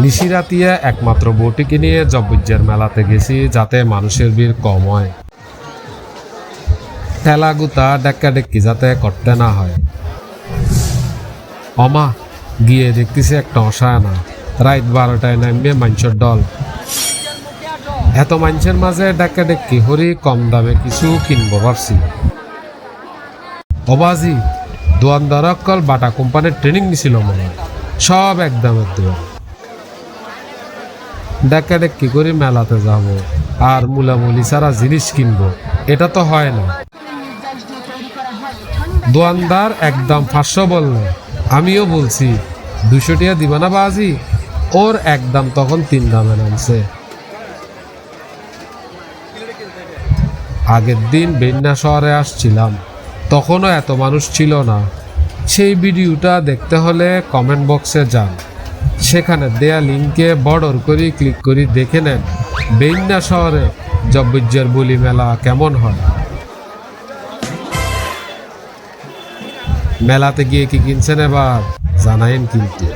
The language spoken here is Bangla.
নিশিরাতিয়া একমাত্র বউটিকে নিয়ে জব্বুজ্জের মেলাতে গেছি যাতে মানুষের ভিড় কম হয়। ঠেলা গুতা ডেক্কা ডেক্কি যাতে করতে না হয়। অমা, গিয়ে দেখতেছি একটা অসায়না রাত বারোটায় নামবে মাঞ্চর দল এত মানুষের মাঝে ডেক্কা ডেক্কি হরি কম দামে কিছু কিনবো ভাবছি। অবাজি, দোয়ান অকল বাটা কোম্পানির ট্রেনিং নিছিল মনে। সব একদমের দোয়ান। ডেক্কা ডেক্কি করে মেলাতে যাব? আর মুলামুলি ছাড়া জিনিস কিনবো। এটা তো হয় না। দোয়ানদার একদম পাঁচশো বললে, আমিও বলছি, দুশো টিয়া দিবা না বাজি? ওর একদম তখন তিন দামে নামছে। আগের দিন বেন্যা শহরে আসছিলাম, তখনও এত মানুষ ছিল না। সেই ভিডিওটা দেখতে হলে কমেন্ট বক্সে যান। সেখানে দেয়া লিঙ্কে বর্ডর করি ক্লিক করি দেখে নেন, বেইন্না শহরে জব্বুজ্জের বলি মেলা কেমন হয়। মেলাতে গিয়ে কি কিনছেন এবার? জানাইন কিন্তু।